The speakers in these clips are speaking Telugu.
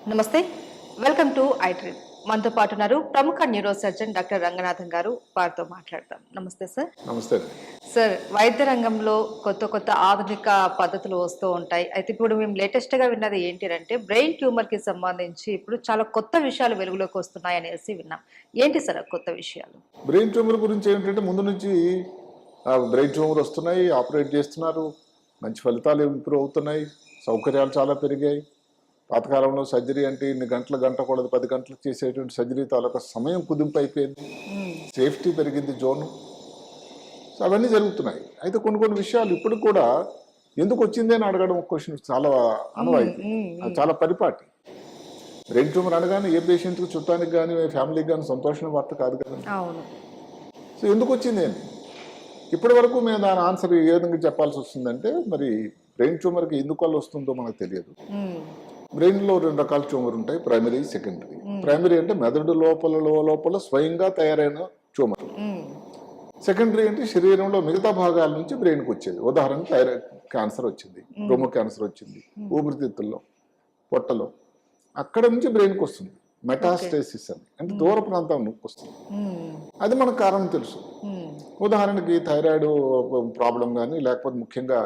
నమస్తే వెల్కమ్ టు ఐట్రీమ్ మనతో పాటు ఉన్నారు ప్రముఖ న్యూరో సర్జన్ డాక్టర్ రంగనాథన్ గారు. వారితో మాట్లాడతాం. నమస్తే సార్. నమస్తే సార్ వైద్య రంగంలో కొత్త కొత్త ఆధునిక పద్ధతులు వస్తూ ఉంటాయి. అయితే ఇప్పుడు మేము లేటెస్ట్గా విన్నది ఏంటి అంటే బ్రెయిన్ ట్యూమర్కి సంబంధించి ఇప్పుడు చాలా కొత్త విషయాలు వెలుగులోకి వస్తున్నాయి అనేసి విన్నాం. ఏంటి సార్ కొత్త విషయాలు? బ్రెయిన్ ట్యూమర్ గురించి ఏంటంటే ముందు నుంచి బ్రెయిన్ ట్యూమర్ వస్తున్నాయి ఆపరేట్ చేస్తున్నారు. మంచి ఫలితాలు ఇంప్రూవ్ అవుతున్నాయి. సౌకర్యాలు చాలా పెరిగాయి. పాతకాలంలో సర్జరీ అంటే ఇన్ని గంటల గంట కూడదు పది గంటలు చేసేటువంటి సర్జరీ తాలూకా సమయం కుదింపు అయిపోయింది. సేఫ్టీ పెరిగింది జోను. సో అవన్నీ జరుగుతున్నాయి. అయితే కొన్ని కొన్ని విషయాలు ఇప్పుడు కూడా ఎందుకు వచ్చింది అని అడగడం ఒక క్వశ్చన్ చాలా అనువైంది అది చాలా పరిపాటి. బ్రెయిన్ ట్యూమర్ అనగానే ఏ పేషెంట్కి చుట్టానికి కానీ ఫ్యామిలీకి కానీ సంతోషమైన వార్త కాదు కదా. సో ఎందుకు వచ్చింది అని? ఇప్పటి వరకు మేము దాని ఆన్సర్ ఏ విధంగా చెప్పాల్సి వస్తుందంటే మరి బ్రెయిన్ ట్యూమర్కి ఎందుకు వల్ల వస్తుందో మనకు తెలియదు. బ్రెయిన్లో రెండు రకాల ట్యూమర్ ఉంటాయి ప్రైమరీ సెకండరీ. ప్రైమరీ అంటే మెదడు లోపల లోపల స్వయంగా తయారైన ట్యూమర్. సెకండరీ అంటే శరీరంలో మిగతా భాగాల నుంచి బ్రెయిన్కి వచ్చేది. ఉదాహరణకు థైరాయిడ్ క్యాన్సర్ వచ్చింది రొమ్ము క్యాన్సర్ వచ్చింది ఊపిరితిత్తుల్లో పొట్టలో. అక్కడ నుంచి బ్రెయిన్కి వస్తుంది. మెటాస్టేసిస్ అని. అంటే దూర ప్రాంతం వస్తుంది. ఉమ్, అది మనకు కారణం తెలుసు. ఉదాహరణకి థైరాయిడ్ ప్రాబ్లం కానీ లేకపోతే ముఖ్యంగా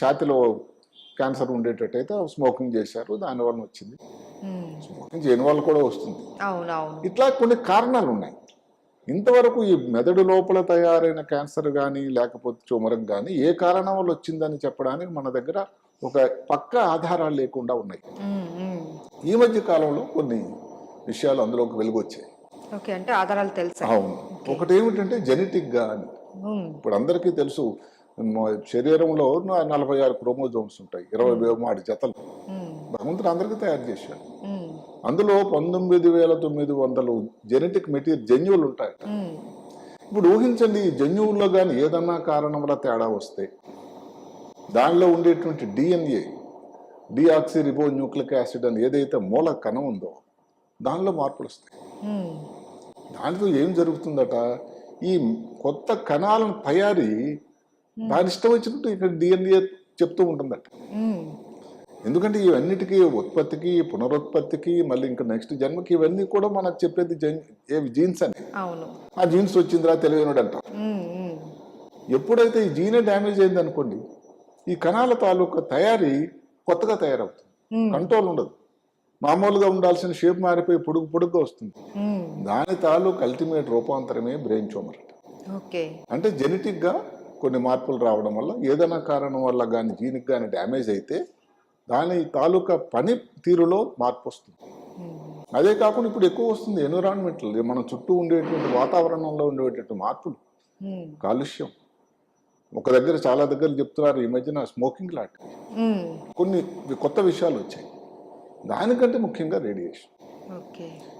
ఛాతిలో క్యాన్సర్ ఉండేటట్టయితే స్మోకింగ్ చేశారు దానివల్ల వచ్చింది. స్మోకింగ్ చేయని వల్ల కూడా వస్తుంది. ఇట్లా కొన్ని కారణాలు ఉన్నాయి. ఇంతవరకు ఈ మెదడు లోపల తయారైన క్యాన్సర్ కానీ లేకపోతే ట్యూమర్ కానీ ఏ కారణం వల్ల వచ్చిందని చెప్పడానికి మన దగ్గర ఒక పక్క ఆధారాలు లేకుండా ఉన్నాయి. ఈ మధ్య కాలంలో కొన్ని విషయాలు అందులోకి వెలుగొచ్చాయి. ఓకే అంటే ఆధారాలు తెలుసా అవును. ఒకటి ఏమిటంటే జెనెటిక్గా అని. ఇప్పుడు అందరికీ తెలుసు శరీరంలో నలభై ఆరు క్రోమోజోమ్స్ ఉంటాయి ఇరవై మాడి జతలు. భగవంతుడు అందరికీ తయారు చేశాడు. అందులో పంతొమ్మిది వేల తొమ్మిది వందలు జెనెటిక్ మెటీరియల్ జన్యువులు ఉంటాయి. ఇప్పుడు ఊహించండి ఈ జన్యువుల్లో కానీ ఏదన్నా కారణం వల్ల తేడా వస్తే దానిలో ఉండేటువంటి DNA deoxyribonucleic acid అని ఏదైతే మూల కణం ఉందో దానిలో మార్పులు వస్తాయి. దానితో ఏం జరుగుతుందట? ఈ కొత్త కణాలను తయారీ దాని ఇష్టం వచ్చినట్టు ఇక్కడ డిఎన్ఏ చెప్తూ ఉంటుందట. ఎందుకంటే ఇవన్నిటికీ ఉత్పత్తికి పునరుత్పత్తికి మళ్ళీ ఇంకా నెక్స్ట్ జన్మకి ఇవన్నీ కూడా మనకు చెప్పేది ఏవి జీన్స్ అని. ఆ జీన్స్ వచ్చిందిరా తెలియనుడు అంటాం ఉమ్, ఉమ్, ఎప్పుడైతే ఈ జీనే డ్యామేజ్ అయింది అనుకోండి ఈ కణాల తాలూకా తయారీ కొత్తగా తయారవుతుంది. కంట్రోల్ ఉండదు. మామూలుగా ఉండాల్సిన షేప్ మారిపోయి పొడుగు పొడుగ్గా వస్తుంది. దాని తాలూకు అల్టిమేట్ రూపాంతరమే బ్రెయిన్ ట్యూమర్ అంట. ఓకే. అంటే జెనెటిక్గా కొన్ని మార్పులు రావడం వల్ల ఏదైనా కారణం వల్ల కానీ జీనికి కానీ డ్యామేజ్ అయితే దాని తాలూకా పని తీరులో మార్పు వస్తుంది. అదే కాకుండా ఇప్పుడు ఎక్కువ వస్తుంది ఎన్విరాన్మెంటల్. మన చుట్టూ ఉండేటువంటి వాతావరణంలో ఉండేటువంటి మార్పులు. కాలుష్యం. ఒక దగ్గర చాలా దగ్గర చెప్తున్నారు ఈ మధ్యన స్మోకింగ్ లాంటి. కొన్ని కొత్త విషయాలు వచ్చాయి. దానికంటే ముఖ్యంగా రేడియేషన్.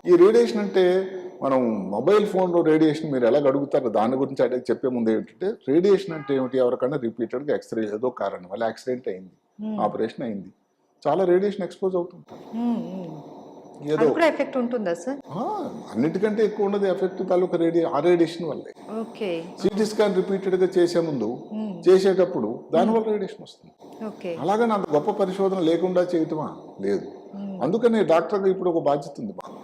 ఈ రేడియేషన్ అంటే మనం మొబైల్ ఫోన్లో రేడియేషన్ మీరు ఎలా అడుగుతారో దాని గురించి అడిగి చెప్పే ముందు ఏంటంటే రేడియేషన్ అంటే ఏమిటి ఎవరికైనా రిపీటెడ్గా ఎక్స్రే ఏదో కారణం వల్ల యాక్సిడెంట్ అయింది ఆపరేషన్ అయింది. చాలా రేడియేషన్ ఎక్స్పోజ్ అవుతుంటారు. ఏదో ఎఫెక్ట్ ఉంటుందా సార్? అన్నిటికంటే ఎక్కువ ఉన్నది ఎఫెక్ట్ తాలూకా రేడియే ఆ రేడియేషన్ వల్లే. సిటీ స్కాన్ రిపీటెడ్గా చేసే ముందు చేసేటప్పుడు దానివల్ల రేడియేషన్ వస్తుంది. ఓకే. అలాగని అంత గొప్ప పరిశోధన లేకుండా చేయటమా? లేదు. అందుకని డాక్టర్గా ఇప్పుడు ఒక బాధ్యత ఉంది మాకు.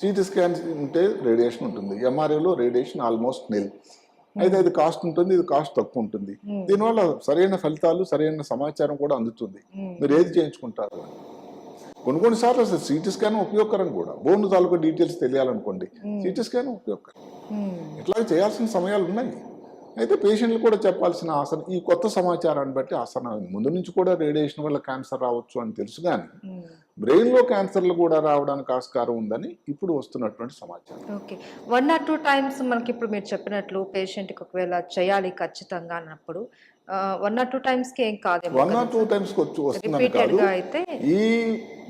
సిటీ స్కాన్ ఉంటే రేడియేషన్ ఉంటుంది. ఎంఆర్ఐలో రేడియేషన్ ఆల్మోస్ట్ నిల్. అయితే అది కాస్ట్ ఉంటుంది ఇది కాస్ట్ తక్కువ ఉంటుంది. దీనివల్ల సరైన ఫలితాలు సరైన సమాచారం కూడా అందుతుంది. మీరు ఏది చేయించుకుంటారు. కొన్ని కొన్నిసార్లు అసలు సిటీ స్కాన్ ఉపయోగకరం కూడా. బోన్ తాలూకా డీటెయిల్స్ తెలియాలనుకోండి సిటీ స్కాన్ ఉపయోగకరం. ఇట్లా చేయాల్సిన సమయాలు ఉన్నాయి. అయితే పేషెంట్లు కూడా చెప్పాల్సిన ఆసన ఈ కొత్త సమాచారాన్ని బట్టి ఆసన. ముందు నుంచి కూడా రేడియేషన్ వల్ల క్యాన్సర్ రావచ్చు అని తెలుసు కానీ. బ్రెయిన్లో క్యాన్సర్లు కూడా రావడానికి ఆస్కారం ఉందని ఇప్పుడు వస్తున్నటువంటి సమాచారం. Okay. One or two times మనకి ఇప్పుడు మీరు చెప్పినట్లు పేషెంట్కి ఒకవేళ చేయాలి ఖచ్చితంగా అన్నప్పుడు వన్ ఆర్ టూ టైమ్స్కి ఏం కాదేమో వన్ ఆర్ టూ టైమ్స్ వచ్చి వస్తుందని కాదు. ఈ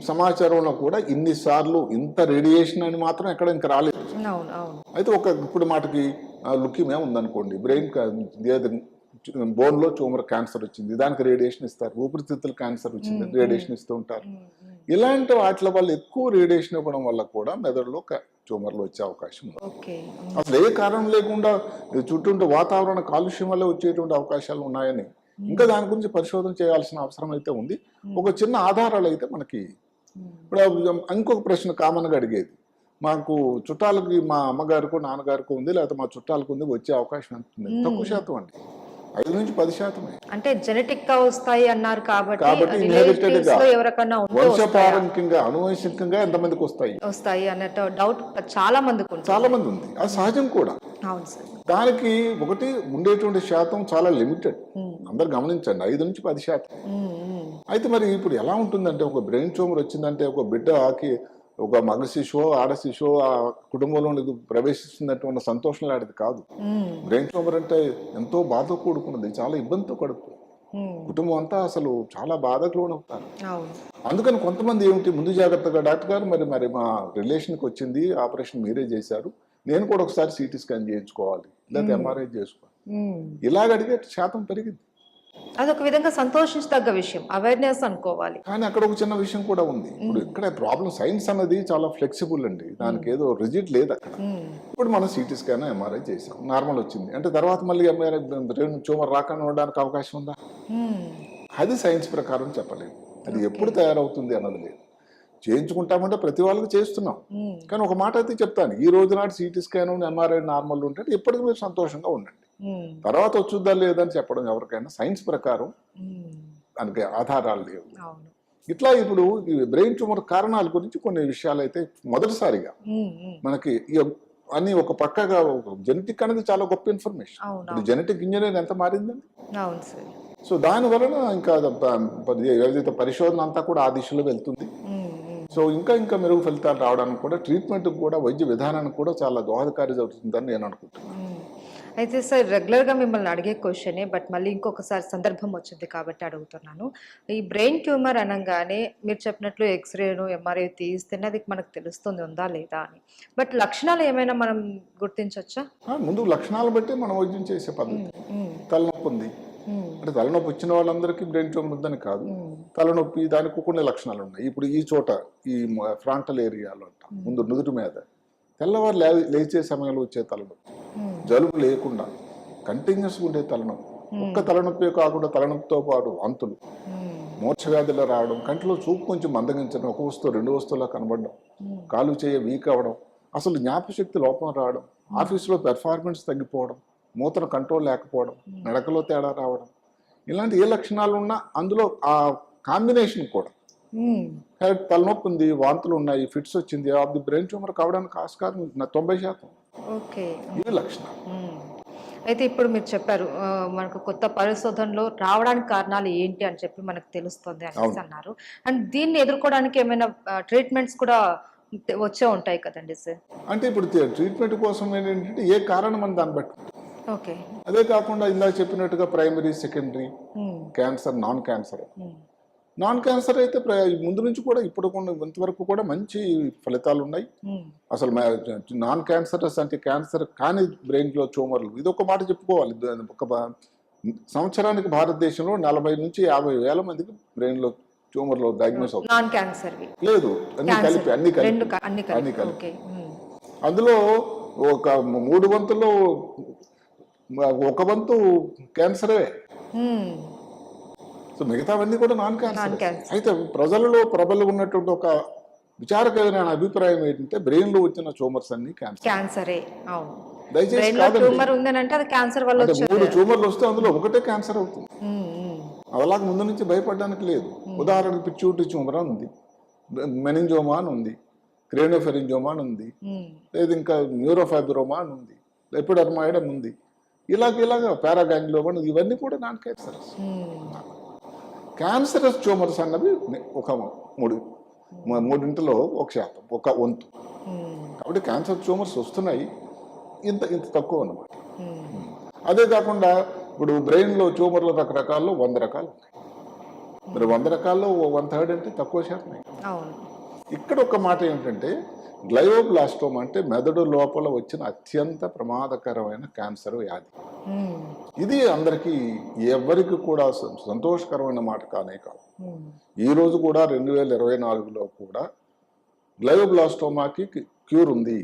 సమాచారంలో కూడా ఇన్ని సార్లు ఇంత రేడియేషన్ అని మాత్రం ఎక్కడ ఇంకా రాలేదు. అయితే ఒక ఇప్పుడు మాటకి లుకిమే ఉందనుకోండి బ్రెయిన్ బోన్లో ట్యూమర్ క్యాన్సర్ వచ్చింది. దానికి రేడియేషన్ ఇస్తారు. ఊపిరితిత్తుల క్యాన్సర్ వచ్చింది. రేడియేషన్ ఇస్తూ ఉంటారు. ఇలాంటి వాటి వల్ల ఎక్కువ రేడియేషన్ ఇవ్వడం వల్ల కూడా మెదడులో ట్యూమర్లు వచ్చే అవకాశం ఉంది. అసలు ఏ కారణం లేకుండా చుట్టూ వాతావరణ కాలుష్యం వల్ల వచ్చేటువంటి అవకాశాలు ఉన్నాయని ఇంకా దాని గురించి పరిశోధన చేయాల్సిన అవసరం అయితే ఉంది. ఒక చిన్న ఆధారాలు అయితే మనకి ఇప్పుడు ఇంకొక ప్రశ్న కామన్గా అడిగేది. మాకు చుట్టాలకి మా అమ్మగారికో నాన్నగారికో ఉంది లేకపోతే మా చుట్టాలకు ఉంది వచ్చే అవకాశం ఎంత ఉంది? తక్కువ శాతం అండి? ఐదు నుంచి పది శాతమే. అంటే జెనెటిక్గా వస్తాయి అన్నారు కాబట్టి? వంశపారంకికంగా అనువంశికంగా ఎంతమందికి వస్తాయి? వస్తాయి అన్నట్టు డౌట్ చాలా మందికి ఉంటుంది. చాలా మంది ఉంది. అది సహజం కూడా. అవును సార్. దానికి ఒకటి ఉండేటువంటి శాతం చాలా లిమిటెడ్ అందరు గమనించండి ఐదు నుంచి పది శాతం. అయితే మరి ఇప్పుడు ఎలా ఉంటుందంటే ఒక బ్రెయిన్ ట్యూమర్ వచ్చిందంటే ఒక బిడ్డకి ఒక మగ శిశువు ఆడ శిశువు ఆ కుటుంబంలో ప్రవేశిస్తున్నట్టు ఉన్న సంతోషం లాంటిది కాదు. బ్రెయిన్ ట్యూమర్ అంటే ఎంతో బాధ కూడుకున్నది చాలా ఇబ్బందితో కడుపు. కుటుంబం అంతా అసలు చాలా బాధకు లోనవుతారు. అందుకని కొంతమంది ఏమిటి ముందు జాగ్రత్తగా డాక్టర్ గారు మరి మరి మా రిలేషన్కి వచ్చింది ఆపరేషన్ మీరే చేశారు నేను కూడా ఒకసారి సిటీ స్కాన్ చేయించుకోవాలి లేకపోతే ఎంఆర్ఐ చేసుకోవాలి. ఇలాగ అడిగే శాతం పెరిగింది. అదొక విధంగా సంతోషించదగ్గ విషయం. అవేర్నెస్ అనుకోవాలి. కానీ అక్కడ ఒక చిన్న విషయం కూడా ఉంది. ఇప్పుడు ఇక్కడ ప్రాబ్లం సైన్స్ అన్నది చాలా ఫ్లెక్సిబుల్ అండి. దానికి ఏదో రిజిట్ లేదు అక్కడ. ఇప్పుడు మనం సిటీ స్కాన్ ఎంఆర్ఐ చేసాం. నార్మల్ వచ్చింది. అంటే తర్వాత మళ్ళీ ఎంఆర్ఐ బ్రెయిన్ ట్యూమర్ రాకుండా ఉండడానికి అవకాశం ఉందా? అది సైన్స్ ప్రకారం చెప్పలేము అది ఎప్పుడు తయారవుతుంది అన్నది లేదు. చేయించుకుంటామంటే ప్రతి వాళ్ళకి చేస్తున్నాం. కానీ ఒక మాట అయితే చెప్తాను. ఈ రోజు నాటి సిటీ స్కాన్ ఎంఆర్ఐ నార్మల్ ఉంటే ఇప్పటికి మీరు సంతోషంగా ఉండండి. తర్వాత వచ్చుద్దా లేదని చెప్పడం ఎవరికైనా సైన్స్ ప్రకారం దానికి ఆధారాలు లేవు. ఇట్లా ఇప్పుడు ఈ బ్రెయిన్ ట్యూమర్ కారణాల గురించి కొన్ని విషయాలు అయితే మొదటిసారిగా మనకి ఈ అన్ని ఒక పక్కగా జెనెటిక్ అనేది చాలా గొప్ప ఇన్ఫర్మేషన్. ఇప్పుడు జెనెటిక్ ఇంజనీర్ ఎంత మారిందండి? సో దాని వలన ఇంకా ఏదైతే పరిశోధన అంతా కూడా ఆ దిశలో వెళ్తుంది. సో ఇంకా ఇంకా మెరుగు ఫలితాలు రావడానికి కూడా ట్రీట్మెంట్ కూడా వైద్య విధానానికి కూడా చాలా దోహదకారి జరుగుతుందని నేను అనుకుంటున్నాను. అయితే సార్ రెగ్యులర్గా మిమ్మల్ని అడిగే క్వశ్చనే బట్ మళ్ళీ ఇంకొకసారి సందర్భం వచ్చింది కాబట్టి అడుగుతున్నాను. ఈ బ్రెయిన్ ట్యూమర్ అనగానే మీరు చెప్పినట్లు ఎక్స్రేను ఎంఆర్ఐ తీస్తేనే అది మనకు తెలుస్తుంది ఉందా లేదా అని. బట్ లక్షణాలు ఏమైనా మనం గుర్తించవచ్చా ముందు లక్షణాలు బట్టి మనం వైద్యం చేసే పద్ధతి. తలనొప్పి ఉంది. అంటే తలనొప్పి వచ్చిన వాళ్ళందరికీ బ్రెయిన్ ట్యూమర్ ఉందని కాదు. తలనొప్పి దానికి కొన్ని లక్షణాలు ఉన్నాయి. ఇప్పుడు ఈ చోట ఈ ఫ్రాంటల్ ఏరియాలో అంట ముందు నుదుటి మీద. తెల్లవారు లే లేచే సమయంలో వచ్చే తలనొప్పి. జలుబు లేకుండా కంటిన్యూస్గా ఉండే తలనొప్పి. ఒక్క తలనొప్పి కాకుండా తలనొప్పితో పాటు వాంతులు మూర్ఛవ్యాధులు రావడం కంటిలో చూపు కొంచెం మందగించడం ఒక వస్తువు రెండు వస్తువులా కనబడడం కాలు చేయ వీక్ అవ్వడం అసలు జ్ఞాపశక్తి లోపం రావడం ఆఫీసులో పెర్ఫార్మెన్స్ తగ్గిపోవడం మూతన కంట్రోల్ లేకపోవడం నడకలో తేడా రావడం ఇలాంటి ఏ లక్షణాలు ఉన్నా అందులో ఆ కాంబినేషన్ కూడా కరెక్ట్ తలనొప్పి ఉంది వాంతులు ఉన్నాయి ఫిట్స్ వచ్చింది ఆఫ్ ది బ్రెయిన్ ట్యూమర్ కావడానికి ఆస్కారం నా తొంభై శాతం ఓకే ఇవి లక్షణాలు. అయితే ఇప్పుడు మీరు చెప్పారు మనకు కొత్త పరిశోధనలో రావడానికి కారణాలు ఏంటి అని చెప్పి మనకు తెలుస్తుంది అనేసి అవును. అన్నారు అండ్ దీన్ని ఎదుర్కోవడానికి ఏమైనా ట్రీట్మెంట్స్ కూడా వచ్చే ఉంటాయి కదండి సార్ అంటే ఇప్పుడు ట్రీట్మెంట్ కోసం ఏంటంటే ఏ కారణం అని దాన్ని బట్టి ఉంటుంది. ఓకే అదే కాకుండా ఇందాక చెప్పినట్టుగా primary secondary. Cancer non cancer. Non cancer అయితే ముందు నుంచి కూడా ఇప్పుడు కూడా ఇంతవరకు కూడా మంచి ఫలితాలు ఉన్నాయి. అసలు నాన్ క్యాన్సరస్ అంటే క్యాన్సర్ కాని బ్రెయిన్లో ట్యూమర్లు ఇది ఒక మాట చెప్పుకోవాలి. ఒక సంవత్సరానికి భారతదేశంలో నలభై నుంచి యాభై వేల మందికి బ్రెయిన్లో ట్యూమర్లో డయాగ్నోస్ అవుతుంది. నాన్ క్యాన్సర్వి. లేదు అన్ని క్యాన్సర్. కలిపి అన్ని కలిపి. అన్ని కలిపి. అందులో ఒక మూడు వంతులు ఒక వంతు క్యాన్సరే. సో మిగతావన్నీ కూడా నాన్ క్యాన్సర్ క్యాన్సర్ అయితే ప్రజలలో ప్రబలు ఉన్నటువంటి ఒక విచారకరమైన అభిప్రాయం ఏంటంటే బ్రెయిన్లో వచ్చిన ట్యూమర్స్ అన్ని క్యాన్సర్ క్యాన్సరే. అవును. దయచేసి బ్రెయిన్లో ట్యూమర్ అది క్యాన్సర్ వల్ల మూడు ట్యూమర్లు వస్తే అందులో ఒకటే క్యాన్సర్ అవుతుంది. అలాగే ముందు నుంచి భయపడడానికి లేదు. ఉదాహరణకి పిచ్యూటి ట్యూమర్ అని ఉంది. మెనింజోమా అని ఉంది. క్రేనోఫెరింజోమా అని ఉంది. లేదు ఇంకా న్యూరోఫైబ్రోమా అని ఉంది. ఎపిడర్మాయిడ్ అని ఉంది. ఇలాగ ఇలాగ పారాగాంగ్లోమా ఇవన్నీ కూడా non cancerous hmm. Cancerous tumours అన్నవి ఒక మూడు మూడింటిలో ఒక శాతం ఒక వంతు. మ్మ్. కాబట్టి క్యాన్సర్ ట్యూమర్స్ వస్తున్నాయి. ఇంత ఇంత తక్కువ అన్నమాట. మ్మ్. అదే కాకుండా ఇప్పుడు బ్రెయిన్లో ట్యూమర్లు రకరకాల్లో వంద రకాలు ఉన్నాయి. మరి వంద రకాల్లో వన్ థర్డ్ అంటే తక్కువ అవును. ఇక్కడ ఒక మాట ఏంటంటే గ్లయోబ్లాస్టోమ్ అంటే మెదడు లోపల వచ్చిన అత్యంత ప్రమాదకరమైన క్యాన్సర్ వ్యాధి. ఇది అందరికీ ఎవరికి కూడా సంతోషకరమైన మాట కానే కాదు. మ్మ్. ఈ రోజు కూడా రెండు వేల ఇరవై నాలుగులో కూడా గ్లయోబ్లాస్టోమాకి క్యూర్ ఉంది.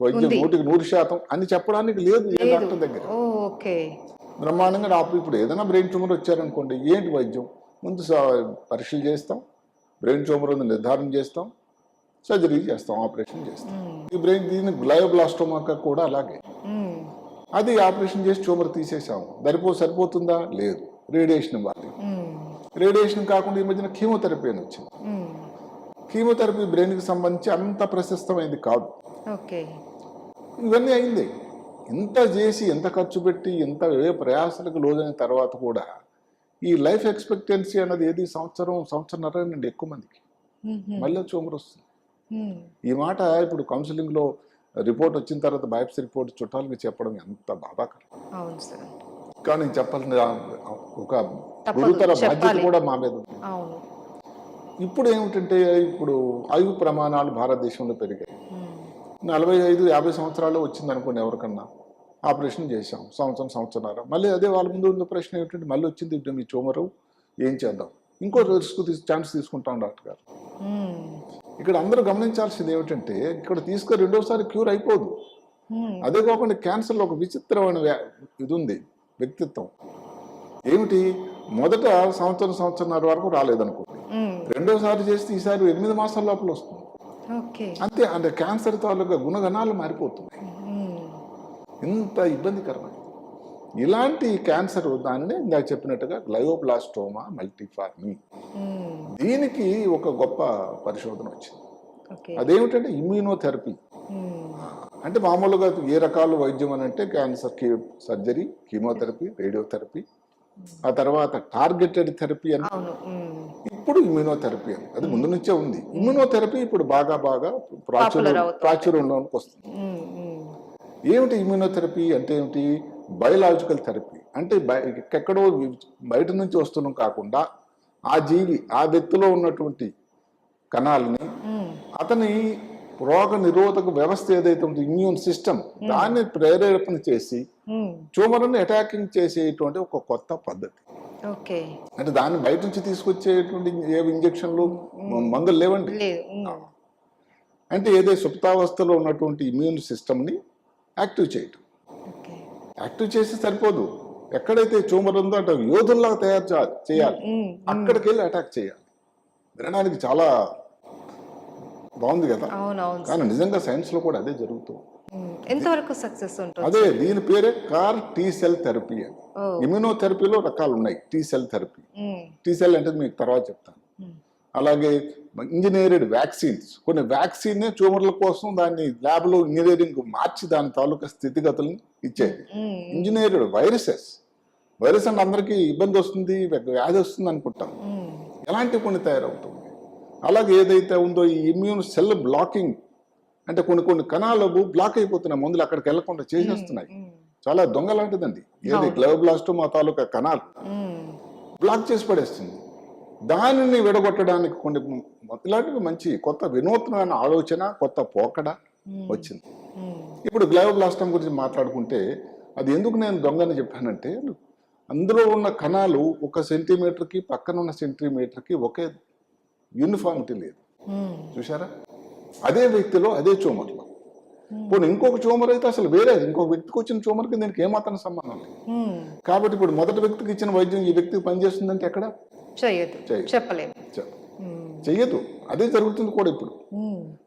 వైద్యం. నూటికి నూరు శాతం అని చెప్పడానికి లేదు ఏ డాక్టర్ దగ్గర. బ్రహ్మాండంగా ఆపు ఇప్పుడు ఏదైనా బ్రెయిన్ ట్యూమర్ వచ్చారనుకోండి ఏంటి వైద్యం? ముందు పరీక్షలు చేస్తాం బ్రెయిన్ ట్యూమర్ ఉంది నిర్ధారణ చేస్తాం సర్జరీ చేస్తాం ఆపరేషన్ చేస్తాం ఈ బ్రెయిన్ దీని గ్లయోబ్లాస్టోమాక కూడా అలాగే. అది ఆపరేషన్ చేసి ట్యూమర్ తీసేసాము సరిపో సరిపోతుందా లేదు రేడియేషన్ ఇవ్వాలి. రేడియేషన్ కాకుండా ఈ మధ్యన కీమోథెరపీ అని వచ్చింది. కీమోథెరపీ బ్రెయిన్కి సంబంధించి అంత ప్రశస్తమైంది కాదు ఓకే ఇవన్నీ అయింది ఇంత చేసి ఎంత ఖర్చు పెట్టి ఎంత ఏ ప్రయాసాలకు లోజైన తర్వాత కూడా ఈ లైఫ్ ఎక్స్పెక్టెన్సీ అన్నది ఏది సంవత్సరం సంవత్సరంన్నర ఎక్కువ మందికి. మళ్ళీ ట్యూమర్ వస్తుంది. ఈ మాట ఇప్పుడు కౌన్సిలింగ్లో రిపోర్ట్ వచ్చిన తర్వాత బయాప్సీ రిపోర్ట్ చుట్టాలకి చెప్పడం ఎంత బాధాకరం. కానీ చెప్పాల్సిన ఒక గురుతర బాధ్యత. కూడా మా మీద ఇప్పుడు ఏమిటంటే ఇప్పుడు ఆయువు ప్రమాణాలు భారతదేశంలో పెరిగాయి. నలభై ఐదు యాభై సంవత్సరాలు వచ్చింది అనుకోండి ఎవరికన్నా. ఆపరేషన్ చేశాం సంవత్సరం సంవత్సరాలు మళ్ళీ అదే వాళ్ళ ముందు ఉన్న ప్రశ్న ఏమిటంటే మళ్ళీ వచ్చింది ఇప్పుడు మీ ట్యూమరు? ఏం చేద్దాం? ఇంకో రిస్క్ తీసు ఛాన్స్ తీసుకుంటాం డాక్టర్ గారు. ఇక్కడ అందరూ గమనించాల్సింది ఏమిటంటే ఇక్కడ తీసుకొని రెండోసారి క్యూర్ అయిపోదు. అదే కాకుండా క్యాన్సర్లో ఒక విచిత్రమైన ఇది ఉంది వ్యక్తిత్వం. ఏమిటి? మొదట సంవత్సరం సంవత్సరంన్నర వరకు రాలేదనుకోండి. రెండోసారి చేస్తే ఈసారి ఎనిమిది మాసాల లోపల వస్తుంది. అంతే అంటే క్యాన్సర్ తాలూకా గుణగణాలు మారిపోతున్నాయి. ఇంత ఇబ్బందికరమైంది. ఇలాంటి క్యాన్సర్ దానిని ఇందాక చెప్పినట్టుగా గ్లయోబ్లాస్టోమా మల్టీఫార్మి. దీనికి ఒక గొప్ప పరిశోధన వచ్చింది. అదేమిటంటే ఇమ్యూనోథెరపీ. అంటే మామూలుగా ఏ రకాల వైద్యం అని అంటే క్యాన్సర్కి సర్జరీ కీమోథెరపీ రేడియోథెరపీ ఆ తర్వాత టార్గెటెడ్ థెరపీ అని. ఇప్పుడు ఇమ్యూనోథెరపీ అని. అది ముందు నుంచే ఉంది. ఇమ్యూనోథెరపీ ఇప్పుడు బాగా బాగా ప్రాచుర్యం. ప్రాచుర్యంలోకి వస్తుంది. ఏమిటి ఇమ్యూనోథెరపీ అంటే ఏమిటి? Biological therapy. అంటే బయ- ఎక్కడో బయట నుంచి వస్తున్నాం కాకుండా ఆ జీవి ఆ వ్యక్తిలో ఉన్నటువంటి కణాలని. అతని రోగ నిరోధక వ్యవస్థ ఏదైతే ఉందో ఇమ్యూన్ సిస్టమ్ దాన్ని ప్రేరేపణ చేసి. ట్యూమర్ని అటాకింగ్ చేసేటువంటి ఒక కొత్త పద్ధతి. ఓకే. అంటే దాన్ని బయట నుంచి తీసుకొచ్చేటువంటి ఏ ఇంజక్షన్లు మందులు లేవండి. అంటే ఏదో సుప్తావస్థలో ఉన్నటువంటి ఇమ్యూన్ సిస్టమ్ని యాక్టివ్ చేయటం. యాక్టివ్ చేసి సరిపోదు. ఎక్కడైతే ట్యూమర్ ఉందో అటు యోధుల్లాగా తయారు చేయాలి. అక్కడికి వెళ్ళి అటాక్ చేయాలి. వినడానికి చాలా బాగుంది కదా? కానీ నిజంగా సైన్స్లో కూడా అదే జరుగుతుంది. ఎంతవరకు సక్సెస్ ఉంటుంది? అదే దీని పేరే కార్ టీ సెల్ థెరపీ అని. ఇమ్యూనోథెరపీలో రకాలు ఉన్నాయి T cell therapy. T cell అంటే మీకు తర్వాత చెప్తాను. అలాగే ఇంజనీర్డ్ వ్యాక్సిన్స్. కొన్ని వ్యాక్సిన్ ట్యూమర్ల కోసం దాన్ని ల్యాబ్లో ఇంజనీరింగ్ మార్చి దాని తాలూకా స్థితిగతులను ఇచ్చేది. మ్మ్. Engineered viruses. వైరస్ అంటే అందరికీ ఇబ్బంది వస్తుంది వ్యాధి వస్తుంది అనుకుంటాం. ఎలాంటి కొన్ని తయారవుతుంది? అలాగే ఏదైతే ఉందో ఈ ఇమ్యూన్ సెల్ బ్లాకింగ్ అంటే కొన్ని కొన్ని కణాలు బ్లాక్ అయిపోతున్నాయి మందులు అక్కడికి వెళ్ళకుండా చేసేస్తున్నాయి. చాలా దొంగ లాంటిదండి. ఏది గ్లోబ్లాస్టోమా తాలూకా కణాలు. బ్లాక్ చేసి పడేస్తుంది. దానిని విడగొట్టడానికి కొన్ని ఇలాంటివి మంచి కొత్త వినూత్నమైన ఆలోచన కొత్త పోకడ వచ్చింది. ఇప్పుడు గ్లయోబ్లాస్టమ్ గురించి మాట్లాడుకుంటే అది ఎందుకు నేను దొంగని చెప్పానంటే అందులో ఉన్న కణాలు ఒక సెంటీమీటర్కి పక్కన ఉన్న సెంటీమీటర్కి ఒకే యూనిఫామిటీ లేదు. చూసారా అదే వ్యక్తిలో అదే ట్యూమర్లో ఇప్పుడు ఇంకొక ట్యూమర్ అయితే అసలు వేరే ఇంకొక వ్యక్తికి వచ్చిన ట్యూమర్కి దీనికి ఏమాత్రం సంబంధం లేదు. కాబట్టి ఇప్పుడు మొదటి వ్యక్తికి ఇచ్చిన వైద్యం ఈ వ్యక్తికి పనిచేస్తుందంటే ఎక్కడ? చెయ్యదు చెయ్యదు. చెప్పలేము చె- మ్మ్. చెయ్యదు అదే జరుగుతుంది కూడా ఇప్పుడు.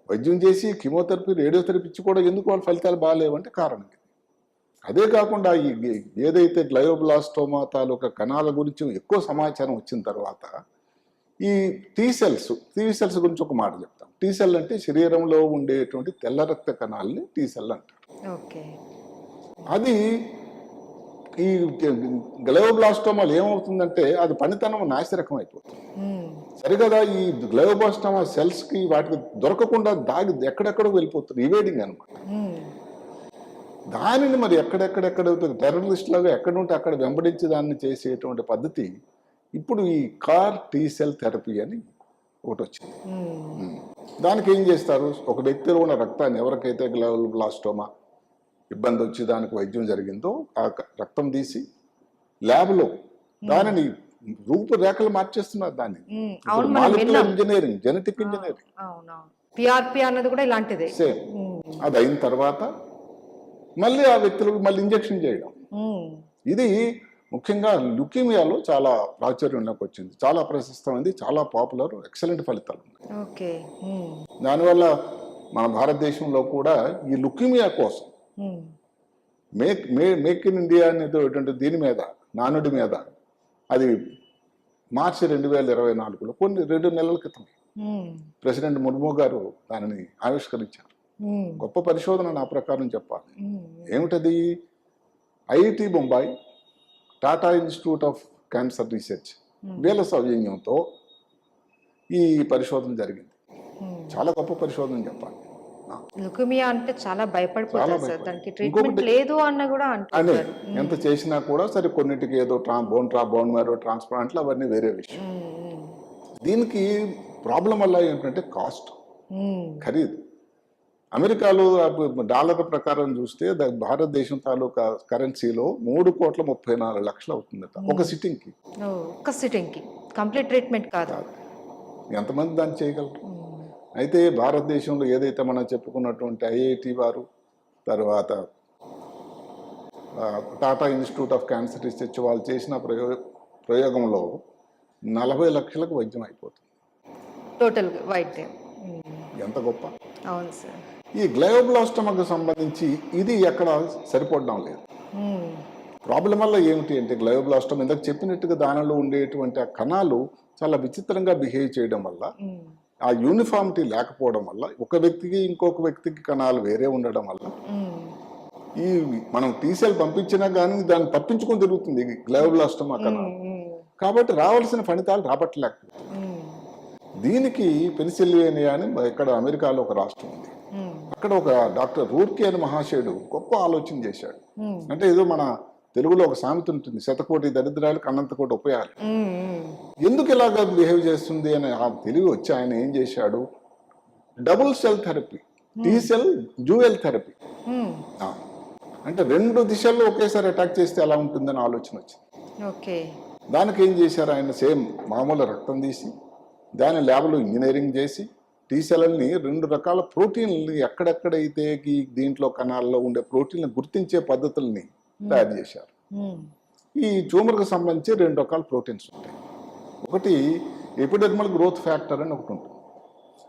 వైద్యం చేసి కీమోథెరపీ రేడియోథెరపీ ఇచ్చి కూడా ఎందుకు వాళ్ళ ఫలితాలు బాగాలేవంటే కారణం. అదే కాకుండా ఈ ఏదైతే గ్లయోబ్లాస్టోమా తాలూకా కణాల గురించి ఎక్కువ సమాచారం వచ్చిన తర్వాత ఈ టీ సెల్స్ టీ సెల్స్ గురించి ఒక మాట చెప్తాం టీ సెల్ అంటే శరీరంలో ఉండేటువంటి తెల్ల రక్త కణాలని టీ సెల్ అంటారు అది ఈ గ్లయోబ్లాస్టోమాలు ఏమవుతుందంటే అది పనితనం నాసిరకం అయిపోతుంది మ్మ్. సరిగదా ఈ గ్లయోబ్లాస్టోమా సెల్స్కి వాటికి దొరకకుండా దాగి ఎక్కడెక్కడో వెళ్ళిపోతుంది ఇవేడింగ్ అనమాట. దానిని మరి ఎక్కడెక్కడెక్కడ టెర్రరిస్ట్ లాగా ఎక్కడ ఉంటే అక్కడ వెంబడించి దాన్ని చేసేటువంటి పద్ధతి ఇప్పుడు ఈ కార్ టీ సెల్ థెరపీ అని ఒకటి వచ్చింది. దానికి ఏం చేస్తారు ఒక వ్యక్తిలో ఉన్న రక్తాన్ని ఎవరికైతే గ్లయోబ్లాస్టోమా ఇబ్బంది వచ్చి దానికి వైద్యం జరిగిందో ఆ రక్తం తీసి ల్యాబ్లో దానిని రూపురేఖలు మార్చేస్తున్నారు దాన్ని. Engineering genetic engineering. పిఆర్పి అన్నది కూడా ఇలాంటిదే. సేమ్. మ్మ్. అది అయిన తర్వాత మళ్ళీ ఆ వ్యక్తులకు మళ్ళీ ఇంజెక్షన్ చేయడం. ఇది ముఖ్యంగా లుకీమియాలో చాలా ప్రాచుర్యంలోకి వచ్చింది. చాలా ప్రశస్తమైంది చాలా పాపులర్ ఎక్సలెంట్ ఫలితాలు ఉన్నాయి. దానివల్ల మన భారతదేశంలో కూడా ఈ లుకీమియా కోసం make may make in India అనేటువంటి దీని మీద నానుడి మీద. అది మార్చి రెండు వేల ఇరవై నాలుగులో కొన్ని రెండు నెలల క్రితం. ఉమ్, ప్రెసిడెంట్ ముర్ము గారు దానిని ఆవిష్కరించారు. ఉమ్, గొప్ప పరిశోధన నా ప్రకారం చెప్పాలి. ఉమ్, ఏమిటది? IIT Bombay Tata institute of cancer research Hmm. వీళ్ళ సౌజన్యంతో ఈ పరిశోధన జరిగింది. చాలా గొప్ప పరిశోధన చెప్పాలి. లుకుమియా అంటే చాలా భయపడిపోతారు సార్. దానికి ట్రీట్మెంట్ లేదు అన్న కూడా అంటున్నారు. ఎంత చేసినా కూడా సరే కొన్నిటికి ఏదో ట్రా బోన్ ట్రా బోన్ మ్యారో ట్రాన్స్ప్లాంట్లు అవన్నీ వేరే విషయం. దీనికి ప్రాబ్లం వల్ల ఏంటంటే కాస్ట్ ఖరీదు. అమెరికాలో డాలర్ ప్రకారం చూస్తే భారతదేశం తాలూకా కరెన్సీలో మూడు కోట్ల ముప్పై నాలుగు లక్షలు అవుతుందట ఒక సిట్టింగ్కి ఓ, ఒక్క సిట్టింగ్కి. కంప్లీట్ ట్రీట్మెంట్ కాదు. ఎంతమంది దాన్ని చేయగలరు? అయితే భారతదేశంలో ఏదైతే మనం చెప్పుకున్నటువంటి ఐఐటి వారు తర్వాత Tata institute of cancer research వాళ్ళు చేసిన ప్రయోగ ప్రయోగంలో నలభై లక్షలకు వైద్యం అయిపోతుంది. టోటల్ వైద్యం ఎంత గొప్ప. అవును సార్. ఈ గ్లయోబ్లాస్టమకు సంబంధించి ఇది ఎక్కడ సరిపడడం లేదు. ప్రాబ్లం వల్ల ఏమిటి అంటే గ్లయోబ్లాస్టమ్ ఇందాక చెప్పినట్టుగా దానిలో ఉండేటువంటి ఆ కణాలు చాలా విచిత్రంగా బిహేవ్ చేయడం వల్ల ఆ యూనిఫామిటీ లేకపోవడం వల్ల ఒక వ్యక్తికి ఇంకొక వ్యక్తికి కణాలు వేరే ఉండడం వల్ల ఈ మనం టీసెల్ పంపించినా కానీ దాన్ని తప్పించుకొని తిరుగుతుంది గ్లయోబ్లాస్టమ్ ఆ కణాలు. కాబట్టి రావాల్సిన ఫలితాలు రాబట్టలేకపోతుంది ఉమ్, దీనికి పెన్సిల్వేనియా అని ఇక్కడ అమెరికాలో ఒక రాష్ట్రం ఉంది. అక్కడ ఒక డాక్టర్ రూర్కి అని మహాశయుడు గొప్ప ఆలోచన చేశాడు. అంటే ఏదో మన తెలుగులో ఒక సామెత ఉంటుంది శతకోటి దరిద్రాలకు అనంత కోటి ఉపయాలు. ఉమ్, ఉమ్, ఎందుకు ఇలాగ బిహేవ్ చేస్తుంది అని ఆ తెలివి వచ్చి ఆయన ఏం చేశాడు? Double cell therapy T cell dual therapy. అంటే రెండు దిశల్లో ఒకేసారి అటాక్ చేస్తే ఎలా ఉంటుందని ఆలోచన వచ్చింది. దానికి ఏం చేశారు ఆయన? సేమ్ మామూలు రక్తం తీసి దాని ల్యాబ్లో ఇంజనీరింగ్ చేసి టీ సెల్ని రెండు రకాల ప్రోటీన్లని ఎక్కడెక్కడైతే ఈ దీంట్లో కణాల్లో ఉండే ప్రోటీన్లు గుర్తించే పద్ధతుల్ని తయారు చేశారు. ఈ ట్యూమర్కి సంబంధించి రెండు రకాల ప్రోటీన్స్ ఉంటాయి. ఒకటి ఎపిడెర్మల్ గ్రోత్ ఫ్యాక్టర్ అని ఒకటి ఉంటుంది.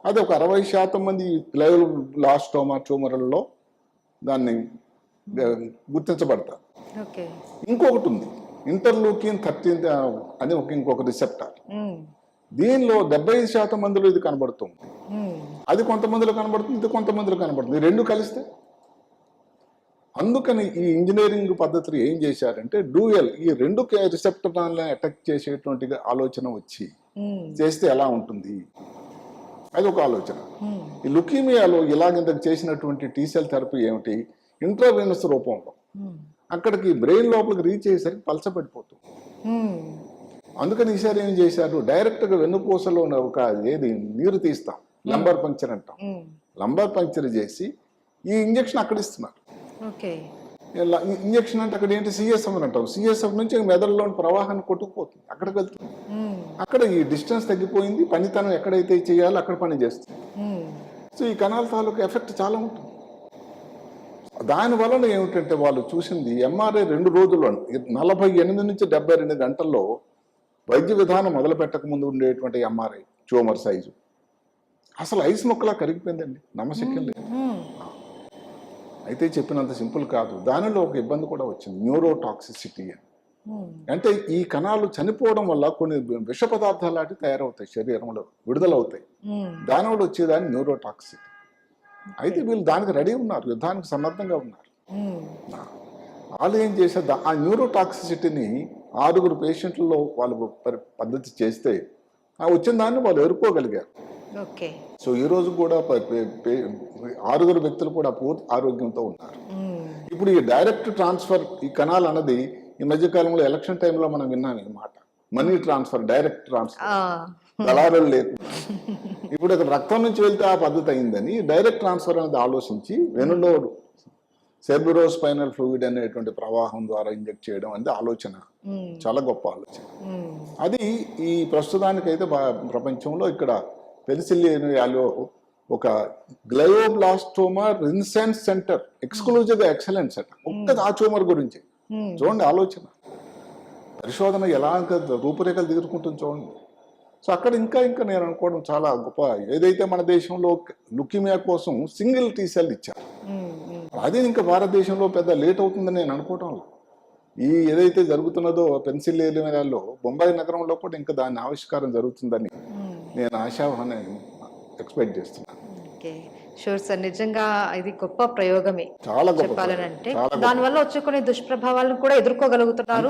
అది ఒక అరవై శాతం మంది లాస్టోమా ట్యూమర్లలో దాన్ని గుర్తించబడతారు. ఇంకొకటి ఉంది. ఇంటర్లూకిన్ థర్టీన్ అని ఒక ఇంకొక రిసెప్టార్. దీనిలో డెబ్బై శాతం మందిలో ఇది కనబడుతుంది. అది కొంతమందిలో కనబడుతుంది ఇది కొంతమందిలో కనబడుతుంది. రెండు కలిస్తే అందుకని ఈ ఇంజనీరింగ్ పద్ధతులు ఏం చేశారంటే డూయల్ ఈ రెండు రిసెప్టర్లను అటాక్ చేసేటువంటి ఆలోచన వచ్చి చేస్తే ఎలా ఉంటుంది? అది ఒక ఆలోచన. ఈ లుకీమియాలో ఇలాగింతకు చేసినటువంటి టీసెల్ థెరపీ ఏమిటి? ఇంట్రావెనస్ రూపంలో. అక్కడికి బ్రెయిన్ లోపలికి రీచ్ అయ్యేసరికి పలచబడిపోతుంది ఉమ్, అందుకని ఈసారి ఏం చేశారు? డైరెక్ట్గా వెన్నుపూసలో ఉన్న ఒక ఏది? నీరు తీస్తాం. లంబర్ పంక్చర్ అంటాం. లంబర్ పంక్చర్ చేసి ఈ ఇంజెక్షన్ అక్కడ ఇస్తున్నారు. ఓకే. ఇలా ఇంజెక్షన్ అంటే అక్కడ ఏంటి? సిఎస్ఎఫ్ అని అంటాం సిఎస్ఎఫ్ నుంచి మెదడులోని ప్రవాహాన్ని కొట్టుకుపోతుంది. అక్కడికి వెళ్తుంది. అక్కడ ఈ డిస్టెన్స్ తగ్గిపోయింది. పనితనం ఎక్కడైతే చేయాలో అక్కడ పని చేస్తుంది. సో ఈ కణాల తాలూకు ఎఫెక్ట్ చాలా ఉంటుంది. దాని వలన ఏమిటంటే వాళ్ళు చూసింది ఎంఆర్ఐ రెండు రోజుల్లో నలభై ఎనిమిది నుంచి డెబ్బై రెండు గంటల్లో వైద్య విధానం మొదలు పెట్టక ముందు ఉండేటువంటి ఎంఆర్ఐ ట్యూమర్ సైజు. అసలు ఐస్ మొక్కలా కరిగిపోయిందండి. నమ్మశక్యం లేదు. అయితే చెప్పినంత సింపుల్ కాదు. దానిలో ఒక ఇబ్బంది కూడా వచ్చింది. న్యూరోటాక్సిసిటీ అని. ఉమ్, అంటే ఈ కణాలు చనిపోవడం వల్ల కొన్ని విష పదార్థాలు లాంటివి తయారవుతాయి. శరీరంలో విడుదలవుతాయి. ఉమ్, దానివల్ల వచ్చేదాన్ని న్యూరోటాక్సిటీ అయితే వీళ్ళు దానికి రెడీ ఉన్నారు. యుద్ధానికి సన్నద్ధంగా ఉన్నారు. ఉమ్, వాళ్ళు ఏం చేశారు? దా- ఆ న్యూరోటాక్సిసిటీని ఆరుగురు పేషెంట్లలో వాళ్ళు పద్ధతి చేస్తే ఆ వచ్చిన దాన్ని వాళ్ళు ఎదుర్కోగలిగారు ఓకే. సో ఈ రోజు కూడా ఆరుగురు వ్యక్తులు కూడా పూర్తి ఆరోగ్యంతో ఉన్నారు. ఇప్పుడు ఈ డైరెక్ట్ ట్రాన్స్ఫర్ ఈ కణాలు అన్నది ఈ మధ్య కాలంలో ఎలక్షన్ టైంలో మనం విన్నాం ఈ మాట. Money transfer direct transfer. దళారులు లేకుండా ఇప్పుడు రక్తం నుంచి వెళ్తే ఆ పద్ధతి అయిందని డైరెక్ట్ ట్రాన్స్ఫర్ అనేది ఆలోచించి వెనులో సెర్బిరో స్పైనల్ ఫ్లూయిడ్ అనేటువంటి ప్రవాహం ద్వారా ఇంజెక్ట్ చేయడం అనేది ఆలోచన. చాలా గొప్ప ఆలోచన. అది ఈ ప్రస్తుతానికైతే ప్రపంచంలో ఇక్కడ పెన్సిల్వేనియాలో ఒక గ్లయోబ్లాస్టోమా రిన్సెన్స్ సెంటర్ ఎక్స్క్లూజివ్ ఎక్సలెన్స్ అట. ఒక్క ఆ ట్యూమర్ గురించి. ఉమ్, చూడండి ఆలోచన. పరిశోధన ఎలా రూపురేఖలు దిగురుకుంటుంది చూడండి. సో అక్కడ ఇంకా ఇంకా నేను అనుకోవడం చాలా గొప్ప. ఏదైతే మన దేశంలో లుకిమియా కోసం సింగిల్ టీ సెల్ ఇచ్చారు. ఉమ్, అదే ఇంకా భారతదేశంలో పెద్ద లేట్ అవుతుందని నేను అనుకోవటం. ఈ ఏదైతే జరుగుతున్నదో పెన్సిల్వేనియాలో బొంబాయి నగరంలో కూడా ఇంకా దాని ఆవిష్కారం జరుగుతుందని. నేను ఆశావాన్ని ఎక్స్పెక్ట్ చేస్తున్నాను. షూర్ సార్ నిజంగా ఇది గొప్ప ప్రయోగమే. చాలా చెప్పాలనంటే. దాని వల్ల వచ్చే కొన్ని దుష్ప్రభావాలను కూడా ఎదుర్కోగలుగుతున్నారు.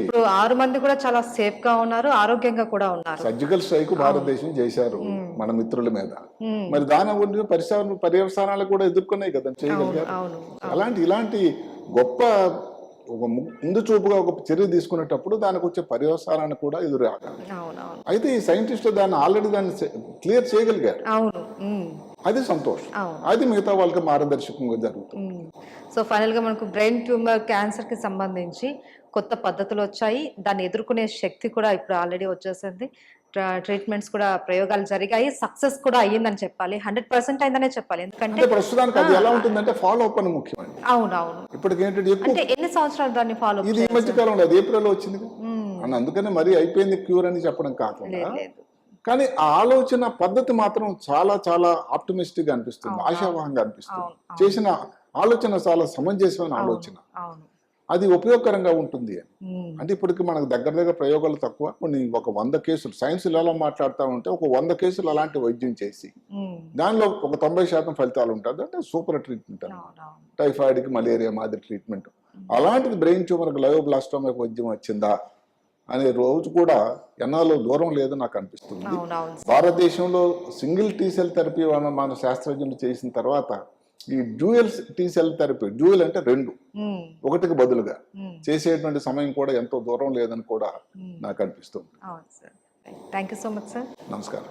ఇప్పుడు ఆరు మంది కూడా చాలా సేఫ్గా ఉన్నారు ఆరోగ్యంగా కూడా ఉన్నారు. సర్జికల్ స్ట్రైక్ భారతదేశం చేశారు మన మిత్రుల మీద. మరి దాని గురించి పరిసర పర్యవసానాలు కూడా ఎదుర్కొన్నాయి కదా చేయగలిగారు. అలాంటి ఇలాంటి గొప్ప ఒక ముందు చూపుగా ఒక చర్య తీసుకునేటప్పుడు దానికి వచ్చే పర్యవసానాన్ని కూడా అవును అయితే ఈ సైంటిస్టులు దాన్ని ఆల్రెడీ దాన్ని క్లియర్ చేయగలిగారు. అవును. అది సంతోషం. అది మిగతా వాళ్ళకి మార్గదర్శకంగా జరుగుతుంది. సో ఫైనల్గా మనకు బ్రెయిన్ ట్యూమర్ క్యాన్సర్కి సంబంధించి కొత్త పద్ధతులు వచ్చాయి. దాన్ని ఎదుర్కొనే శక్తి కూడా ఇప్పుడు ఆల్రెడీ వచ్చేసింది. ట్రీట్మెంట్స్ కూడా ప్రయోగాలు జరిగాయి. సక్సెస్ కూడా అయ్యిందని చెప్పాలి. హండ్రెడ్ పర్సెంట్ అయిందనే చెప్పాలి. ఎందుకంటే అంటే ప్రస్తుతానికి అది ఎలా ఉంటుందంటే ఫాలో అప్ అని ముఖ్యమండి అవును అవును ఇప్పటికి ఏంటంటే అంటే ఎన్ని సంవత్సరాలు దాన్ని ఫాలో ఇది ఈ మధ్య కాలంలో అది ఏప్రిల్ వచ్చింది అని అందుకనే మరీ అయిపోయింది క్యూర్ అని చెప్పడం కాకుండా. కానీ ఆ ఆలోచన పద్ధతి మాత్రం చాలా చాలా ఆప్టిమిస్టిక్గా అనిపిస్తుంది. ఆశావాహంగా అనిపిస్తుంది. చేసిన ఆలోచన చాలా సమంజసమైన ఆలోచన. అవును. అది ఉపయోగకరంగా ఉంటుంది. అంటే ఇప్పటికి మనకు దగ్గర దగ్గర ప్రయోగాలు తక్కువ. కొన్ని ఒక వంద కేసులు సైన్స్ ఎలా మాట్లాడుతూ ఉంటే ఒక వంద కేసులు అలాంటి వైద్యం చేసి. దానిలో ఒక తొంభై శాతం ఫలితాలు ఉంటుంది అంటే సూపర్ ట్రీట్మెంట్ టైఫాయిడ్కి మలేరియా మాదిరి ట్రీట్మెంట్. అలాంటిది బ్రెయిన్ ట్యూమర్కి లయోబ్లాస్టోమిక్ వైద్యం వచ్చిందా అనే రోజు కూడా ఎన్నాలో దూరం లేదని నాకు అనిపిస్తుంది. భారతదేశంలో సింగిల్ టీ సెల్ థెరపీ మన మన శాస్త్రజ్ఞులు చేసిన తర్వాత ఈ dual T cell therapy dual అంటే రెండు మ్మ్. ఒకటికి బదులుగా మ్మ్. చేసేటువంటి సమయం కూడా ఎంతో దూరం లేదని కూడా మ్మ్. నాకు అనిపిస్తుంది thank you so much sir నమస్కారం